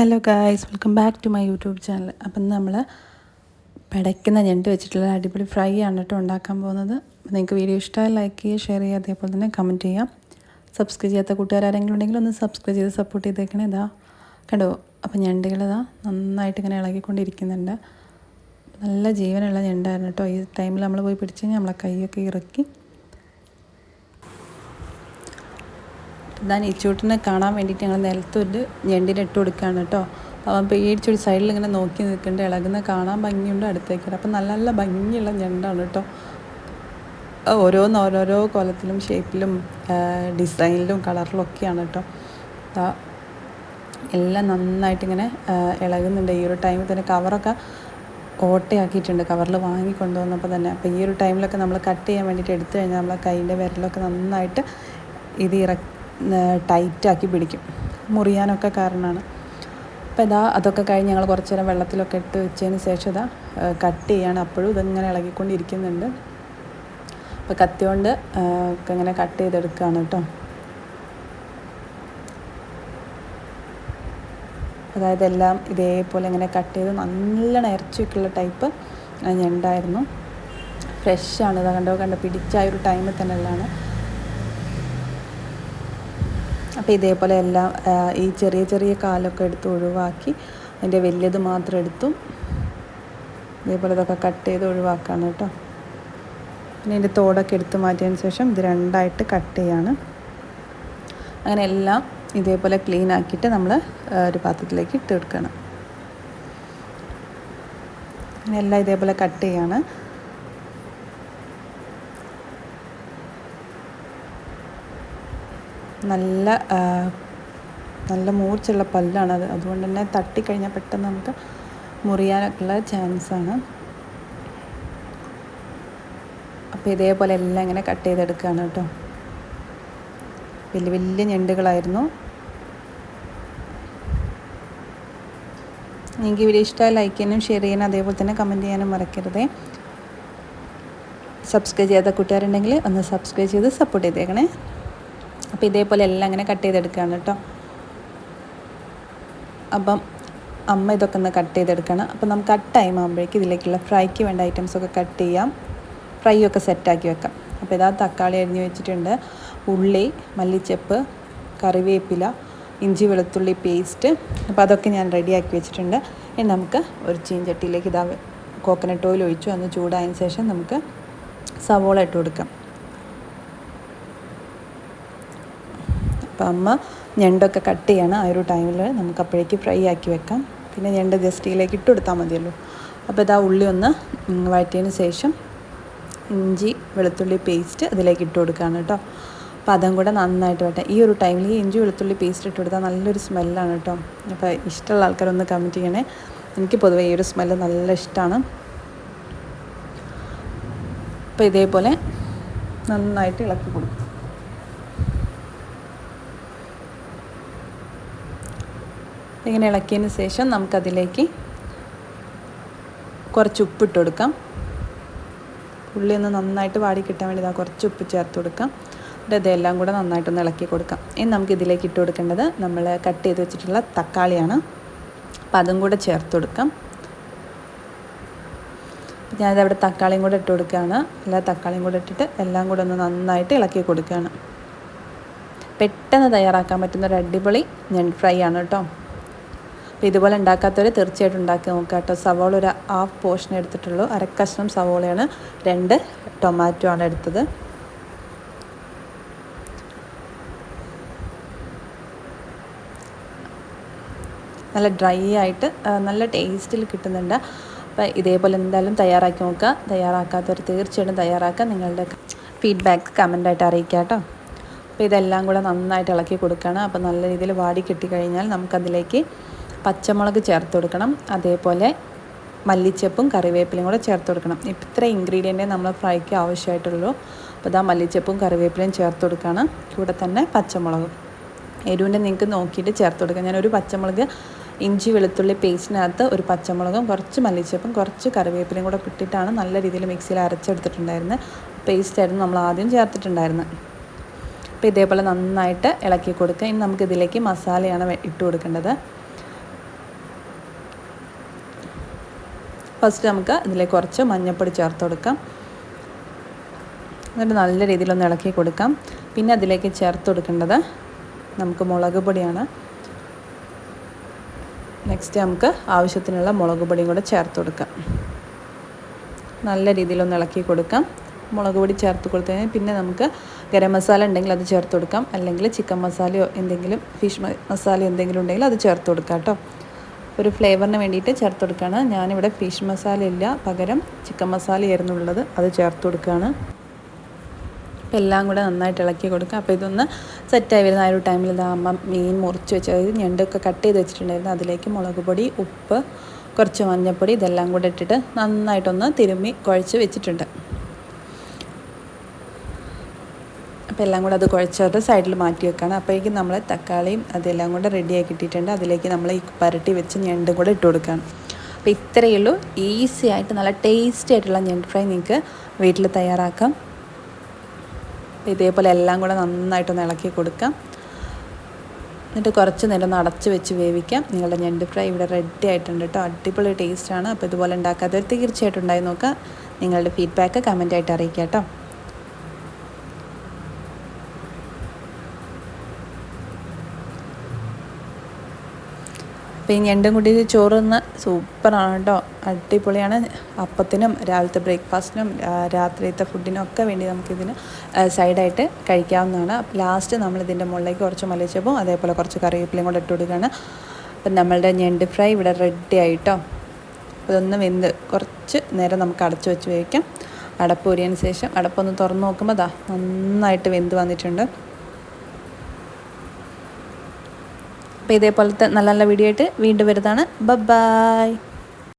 Hello guys welcome back to my YouTube channel അപ്പം നമ്മൾ പിടയ്ക്കുന്ന ഞണ്ട് വെച്ചിട്ടുള്ള അടിപൊളി ഫ്രൈ ആണ് കേട്ടോ ഉണ്ടാക്കാൻ പോകുന്നത്. അപ്പം നിങ്ങൾക്ക് വീഡിയോ ഇഷ്ടമായി ലൈക്ക് ചെയ്യുക ഷെയർ ചെയ്യുക അതേപോലെ തന്നെ കമന്റ് ചെയ്യാം സബ്സ്ക്രൈബ് ചെയ്യാത്ത കൂട്ടുകാരെങ്കിലും ഉണ്ടെങ്കിൽ ഒന്ന് സബ്സ്ക്രൈബ് ചെയ്ത് സപ്പോർട്ട് ചെയ്തേക്കണേ. ഇതാ കണ്ടോ? അപ്പം ഞണ്ടുകൾ ഇതാ നന്നായിട്ട് ഇങ്ങനെ ഇളകിക്കൊണ്ടിരിക്കുന്നുണ്ട്. നല്ല ജീവനുള്ള ഞണ്ടായിരുന്നു കേട്ടോ. ഈ ടൈമിൽ നമ്മൾ പോയി പിടിച്ച് കഴിഞ്ഞാൽ നമ്മളെ കൈയൊക്കെ ഇറക്കി ഞാൻ നെച്ചൂട്ടിനെ ചൂട്ടിനെ കാണാൻ വേണ്ടിയിട്ട് ഞങ്ങൾ നിലത്തൊരു ഞെണ്ടിലിട്ട് കൊടുക്കുകയാണ് കേട്ടോ. അവൻ പേടിച്ചൊരു സൈഡിൽ ഇങ്ങനെ നോക്കി നിൽക്കുന്നുണ്ട്. ഇളകുന്ന കാണാൻ ഭംഗിയുണ്ട് അടുത്തേക്ക്. അപ്പം നല്ല നല്ല ഭംഗിയുള്ള ഞണ്ടാണ് കേട്ടോ. ഓരോന്ന് ഓരോരോ കോലത്തിലും ഷേപ്പിലും ഡിസൈനിലും കളറിലും ഒക്കെയാണ് കേട്ടോ. എല്ലാം നന്നായിട്ട് ഇങ്ങനെ ഇളകുന്നുണ്ട്. ഈ ഒരു ടൈമിൽ തന്നെ കവറൊക്കെ ഓട്ടയാക്കിയിട്ടുണ്ട്. കവറിൽ വാങ്ങി കൊണ്ടുവന്നപ്പോൾ തന്നെ. അപ്പോൾ ഈ ഒരു ടൈമിലൊക്കെ നമ്മൾ കട്ട് ചെയ്യാൻ വേണ്ടിയിട്ട് എടുത്തു കഴിഞ്ഞാൽ നമ്മളെ കൈന്റെ വിരലൊക്കെ നന്നായിട്ട് ഇത് ഇറ ടൈറ്റാക്കി പിടിക്കും. മുറിയാനൊക്കെ കാരണമാണ്. അപ്പോൾ ഇതാ അതൊക്കെ കഴിഞ്ഞ് ഞങ്ങൾ കുറച്ച് നേരം വെള്ളത്തിലൊക്കെ ഇട്ട് വെച്ചതിന് ശേഷം ഇതാ കട്ട് ചെയ്യാണ്. അപ്പോഴും ഇതിങ്ങനെ ഇളകിക്കൊണ്ടിരിക്കുന്നുണ്ട്. അപ്പോൾ കത്തി കൊണ്ട് ഇങ്ങനെ കട്ട് ചെയ്തെടുക്കുകയാണ് കേട്ടോ. അതായത് എല്ലാം ഇതേപോലെ ഇങ്ങനെ കട്ട് ചെയ്ത് നല്ല ഇറച്ചിയൊക്കെയുള്ള ടൈപ്പ് ഞണ്ടായിരുന്നു. ഫ്രഷാണ് ഇതാ കണ്ടോ കണ്ടോ പിടിച്ച ആ ഒരു ടൈമിൽ തന്നെ ഉള്ളതാണ്. അപ്പോൾ ഇതേപോലെ എല്ലാം ഈ ചെറിയ ചെറിയ കാലൊക്കെ എടുത്ത് ഒഴിവാക്കി അതിന്റെ വലിയത് മാത്രം എടുത്തും. ഇതേപോലെ ഇതൊക്കെ കട്ട് ചെയ്ത് ഒഴിവാക്കാണ് കേട്ടോ. പിന്നെ ഇതിന്റെ തോടൊക്കെ എടുത്ത് മാറ്റിയതിന് ശേഷം ഇത് രണ്ടായിട്ട് കട്ട് ചെയ്യാണ്. അങ്ങനെ എല്ലാം ഇതേപോലെ ക്ലീൻ ആക്കിയിട്ട് നമ്മൾ ഒരു പാത്രത്തിലേക്ക് ഇട്ട് കൊടുക്കണം. എല്ലാം ഇതേപോലെ കട്ട് ചെയ്യാണ്. നല്ല നല്ല മൂർച്ചുള്ള പല്ലാണ് അത്. അതുകൊണ്ട് തന്നെ തട്ടിക്കഴിഞ്ഞാൽ പെട്ടെന്ന് നമുക്ക് മുറിയാനൊക്കെയുള്ള ചാൻസാണ്. അപ്പോൾ ഇതേപോലെ എല്ലാം ഇങ്ങനെ കട്ട് ചെയ്തെടുക്കുകയാണ് കേട്ടോ. വലിയ വലിയ ഞണ്ടുകളായിരുന്നു. നിങ്ങൾക്ക് വീഡിയോ ഇഷ്ടമായി ലൈക്ക് ചെയ്യാനും ഷെയർ ചെയ്യാനും അതേപോലെ തന്നെ കമന്റ് ചെയ്യാനും മറക്കരുതേ. സബ്സ്ക്രൈബ് ചെയ്യാത്ത കൂട്ടുകാരുണ്ടെങ്കിൽ ഒന്ന് സബ്സ്ക്രൈബ് ചെയ്ത് സപ്പോർട്ട് ചെയ്തേക്കണേ. അപ്പോൾ ഇതേപോലെ എല്ലാം അങ്ങനെ കട്ട് ചെയ്തെടുക്കുകയാണ് കേട്ടോ. അപ്പം അമ്മ ഇതൊക്കെ ഒന്ന് കട്ട് ചെയ്തെടുക്കണം. അപ്പോൾ നമുക്ക് ആ ടൈം ആകുമ്പോഴേക്ക് ഇതിലേക്കുള്ള ഫ്രൈക്ക് വേണ്ട ഐറ്റംസ് ഒക്കെ കട്ട് ചെയ്യാം. ഫ്രൈ ഒക്കെ സെറ്റാക്കി വെക്കാം. അപ്പോൾ ഇതാ തക്കാളി അരിഞ്ഞ് വെച്ചിട്ടുണ്ട്. ഉള്ളി മല്ലിച്ചപ്പ് കറിവേപ്പില ഇഞ്ചി വെളുത്തുള്ളി പേസ്റ്റ് അപ്പോൾ അതൊക്കെ ഞാൻ റെഡിയാക്കി വെച്ചിട്ടുണ്ട്. ഇനി നമുക്ക് ഒരു ചീൻചട്ടിയിലേക്ക് ഇതാ കോക്കനട്ട് ഓയിൽ ഒഴിച്ചു. അന്ന് ചൂടായതിന് ശേഷം നമുക്ക് സവോള ഇട്ട് കൊടുക്കാം. അപ്പോൾ അമ്മ ഞണ്ടൊക്കെ കട്ട് ചെയ്യണം ആ ഒരു ടൈമിൽ നമുക്ക് അപ്പോഴേക്ക് ഫ്രൈ ആക്കി വെക്കാം. പിന്നെ ഞണ്ട് ജസ്റ്റിയിലേക്ക് ഇട്ട് കൊടുത്താൽ മതിയല്ലോ. അപ്പോൾ ഇതാ ഉള്ളി ഒന്ന് വഴറ്റിയതിന് ശേഷം ഇഞ്ചി വെളുത്തുള്ളി പേസ്റ്റ് അതിലേക്ക് ഇട്ട് കൊടുക്കുകയാണ് കേട്ടോ. അപ്പോൾ അതും കൂടെ നന്നായിട്ട് വട്ടെ ഈ ഒരു ടൈമിൽ ഈ ഇഞ്ചി വെളുത്തുള്ളി പേസ്റ്റ് ഇട്ട് കൊടുത്താൽ നല്ലൊരു സ്മെല്ലാണ് കേട്ടോ. അപ്പോൾ ഇഷ്ടമുള്ള ആൾക്കാരൊന്ന് കമന്റ് ചെയ്യണേ. എനിക്ക് പൊതുവേ ഈ ഒരു സ്മെല്ല് നല്ല ഇഷ്ടമാണ് അപ്പോൾ ഇതേപോലെ നന്നായിട്ട് ഇളക്കി കൊടുക്കും. ഇങ്ങനെ ഇളക്കിയതിന് ശേഷം നമുക്കതിലേക്ക് കുറച്ച് ഉപ്പിട്ട് കൊടുക്കാം. ഉള്ളി ഒന്ന് നന്നായിട്ട് വാടി കിട്ടാൻ വേണ്ടി ഇതാ കുറച്ച് ഉപ്പ് ചേർത്ത് കൊടുക്കാം. എന്നിട്ട് ഇതെല്ലാം കൂടെ നന്നായിട്ടൊന്ന് ഇളക്കി കൊടുക്കാം. ഇനി നമുക്ക് ഇതിലേക്ക് ഇട്ട് കൊടുക്കേണ്ടത് നമ്മൾ കട്ട് ചെയ്ത് വെച്ചിട്ടുള്ള തക്കാളിയാണ്. അപ്പം അതും കൂടെ ചേർത്ത് കൊടുക്കാം. ഞാനിതവിടെ തക്കാളിയും കൂടെ ഇട്ട് കൊടുക്കുകയാണ്. എല്ലാ തക്കാളിയും കൂടെ ഇട്ടിട്ട് എല്ലാം കൂടെ ഒന്ന് നന്നായിട്ട് ഇളക്കി കൊടുക്കുകയാണ്. പെട്ടെന്ന് തയ്യാറാക്കാൻ പറ്റുന്ന ഒരു അടിപൊളി ഞണ്ട് ഫ്രൈ ആണ് കേട്ടോ. അപ്പോൾ ഇതുപോലെ ഉണ്ടാക്കാത്തവർ തീർച്ചയായിട്ടും ഉണ്ടാക്കി നോക്കുക കേട്ടോ. സവോള ഒരു ഹാഫ് പോർഷൻ എടുത്തിട്ടുള്ളൂ. അരക്കഷ്ണം സവോളയാണ്. രണ്ട് ടൊമാറ്റോ ആണ് എടുത്തത്. നല്ല ഡ്രൈ ആയിട്ട് നല്ല ടേസ്റ്റിൽ കിട്ടുന്നുണ്ട്. അപ്പോൾ ഇതേപോലെ എന്തായാലും തയ്യാറാക്കി നോക്കുക. തയ്യാറാക്കാത്തവർ തീർച്ചയായിട്ടും തയ്യാറാക്കുക. നിങ്ങളുടെ ഫീഡ്ബാക്ക് കമന്റായിട്ട് അറിയിക്കുക കേട്ടോ. അപ്പോൾ ഇതെല്ലാം കൂടെ നന്നായിട്ട് ഇളക്കി കൊടുക്കുകയാണ്. അപ്പോൾ നല്ല രീതിയിൽ വാടി കിട്ടിക്കഴിഞ്ഞാൽ നമുക്കതിലേക്ക് പച്ചമുളക് ചേർത്ത് കൊടുക്കണം. അതേപോലെ മല്ലിച്ചപ്പും കറിവേപ്പിലയും കൂടെ ചേർത്ത് കൊടുക്കണം. ഇത്ര ഇൻഗ്രീഡിയന്റേ നമ്മൾ ഫ്രൈക്ക് ആവശ്യമായിട്ടുള്ളൂ. അപ്പോൾ ഇതാ മല്ലിച്ചപ്പും കറിവേപ്പിലയും ചേർത്ത് കൊടുക്കുകയാണ് കൂടെ തന്നെ പച്ചമുളകും. എരിവിന്റെ നിങ്ങൾക്ക് നോക്കിയിട്ട് ചേർത്ത് കൊടുക്കുക ഞാനൊരു പച്ചമുളക് ഇഞ്ചി വെളുത്തുള്ളി പേസ്റ്റിനകത്ത് ഒരു പച്ചമുളകും കുറച്ച് മല്ലിച്ചപ്പും കുറച്ച് കറിവേപ്പിലയും കൂടെ ഇട്ടിട്ടാണ് നല്ല രീതിയിൽ മിക്സിയിൽ അരച്ചെടുത്തിട്ടുണ്ടായിരുന്നത് പേസ്റ്റായിരുന്നു നമ്മൾ ആദ്യം ചേർത്തിട്ടുണ്ടായിരുന്നത് അപ്പോൾ ഇതേപോലെ നന്നായിട്ട് ഇളക്കി കൊടുക്കുക ഇനി നമുക്കിതിലേക്ക് മസാലയാണ് ഇട്ട് കൊടുക്കേണ്ടത്. ഫസ്റ്റ് നമുക്ക് ഇതിലേക്ക് കുറച്ച് മഞ്ഞൾപ്പൊടി ചേർത്ത് കൊടുക്കാം. എന്നിട്ട് നല്ല രീതിയിലൊന്ന് ഇളക്കി കൊടുക്കാം. പിന്നെ അതിലേക്ക് ചേർത്ത് കൊടുക്കേണ്ടത് നമുക്ക് മുളക് പൊടിയാണ്. നെക്സ്റ്റ് നമുക്ക് ആവശ്യത്തിനുള്ള മുളക് പൊടിയും കൂടെ ചേർത്ത് കൊടുക്കാം. നല്ല രീതിയിലൊന്ന് ഇളക്കി കൊടുക്കാം. മുളക് പൊടി ചേർത്ത് കൊടുത്തതിന് പിന്നെ നമുക്ക് ഗരം മസാല ഉണ്ടെങ്കിൽ അത് ചേർത്ത് കൊടുക്കാം. അല്ലെങ്കിൽ ചിക്കൻ മസാലയോ എന്തെങ്കിലും ഫിഷ് മസാല എന്തെങ്കിലും ഉണ്ടെങ്കിൽ അത് ചേർത്ത് കൊടുക്കാം കേട്ടോ. ഒരു ഫ്ലേവറിന് വേണ്ടിയിട്ട് ചേർത്ത് കൊടുക്കുകയാണ്. ഞാനിവിടെ ഫിഷ് മസാല ഇല്ല. പകരം ചിക്കൻ മസാലയായിരുന്നു ഉള്ളത്. അത് ചേർത്ത് കൊടുക്കുകയാണ്. അപ്പോൾ എല്ലാം കൂടെ നന്നായിട്ട് ഇളക്കി കൊടുക്കുക അപ്പോൾ ഇതൊന്ന് സെറ്റായി വരുന്ന ആ ഒരു ടൈമിൽ ഇതാ അമ്മ മീൻ മുറിച്ച് വെച്ച് അതായത് ഞണ്ടൊക്കെ കട്ട് ചെയ്ത് വെച്ചിട്ടുണ്ടായിരുന്നു. അതിലേക്ക് മുളക് പൊടി ഉപ്പ് കുറച്ച് മഞ്ഞൾപ്പൊടി ഇതെല്ലാം കൂടെ ഇട്ടിട്ട് നന്നായിട്ടൊന്ന് തിരുമ്മി കുഴച്ച് വെച്ചിട്ടുണ്ട്. അപ്പോൾ എല്ലാം കൂടെ അത് കുഴച്ചത് സൈഡിൽ മാറ്റി വെക്കുകയാണ് അപ്പോഴേക്കും നമ്മൾ തക്കാളിയും അതെല്ലാം കൂടെ റെഡിയാക്കി ഇട്ടിട്ടുണ്ട് അതിലേക്ക് നമ്മൾ ഈ പരട്ടി വെച്ച് ഞണ്ടും കൂടെ ഇട്ട് കൊടുക്കുകയാണ് അപ്പോൾ ഇത്രയേ ഉള്ളൂ. ഈസി ആയിട്ട് നല്ല ടേസ്റ്റി ആയിട്ടുള്ള ഞണ്ട് ഫ്രൈ നിങ്ങൾക്ക് വീട്ടിൽ തയ്യാറാക്കാം. ഇതേപോലെ എല്ലാം കൂടെ നന്നായിട്ടൊന്ന് ഇളക്കി കൊടുക്കാം. എന്നിട്ട് കുറച്ച് നേരം ഒന്ന് അടച്ച് വെച്ച് വേവിക്കാം. നിങ്ങളുടെ ഞണ്ട് ഫ്രൈ ഇവിടെ റെഡി ആയിട്ടുണ്ട് കേട്ടോ. അടിപൊളി ടേസ്റ്റാണ് അപ്പോൾ ഇതുപോലെ ഉണ്ടാക്കാത്തവർ തീർച്ചയായിട്ടും ഉണ്ടായി നോക്കുക. നിങ്ങളുടെ ഫീഡ്ബാക്ക് കമന്റായിട്ട് അറിയിക്കാം കേട്ടോ. അപ്പോൾ ഈ ഞണ്ടും കൂടി ചോറുന്ന സൂപ്പറാണ് കേട്ടോ. അടിപൊളിയാണ്. അപ്പത്തിനും രാവിലത്തെ ബ്രേക്ക്ഫാസ്റ്റിനും രാത്രിയത്തെ ഫുഡിനും ഒക്കെ വേണ്ടി നമുക്കിതിന് സൈഡായിട്ട് കഴിക്കാവുന്നതാണ്. ലാസ്റ്റ് നമ്മളിതിന്റെ മുകളിലേക്ക് കുറച്ച് മലച്ചപ്പോൾ അതേപോലെ കുറച്ച് കറിവേപ്പിലയും കൂടെ ഇട്ട് കൊടുക്കുകയാണ്. അപ്പം നമ്മളുടെ ഞണ്ട് ഫ്രൈ ഇവിടെ റെഡി ആയിട്ടോ. അതൊന്ന് വെന്ത് കുറച്ച് നേരം നമുക്ക് അടച്ചു വെച്ച് വേവിക്കാം. അടപ്പ് ഊരിയതിന് ശേഷം അടപ്പൊന്ന് തുറന്ന് നോക്കുമ്പോൾ അതാ നന്നായിട്ട് വെന്ത് വന്നിട്ടുണ്ട്. അപ്പോൾ ഇതേപോലത്തെ നല്ല നല്ല വീഡിയോ ആയിട്ട് വീണ്ടും വരുന്നതാണ്. ബൈ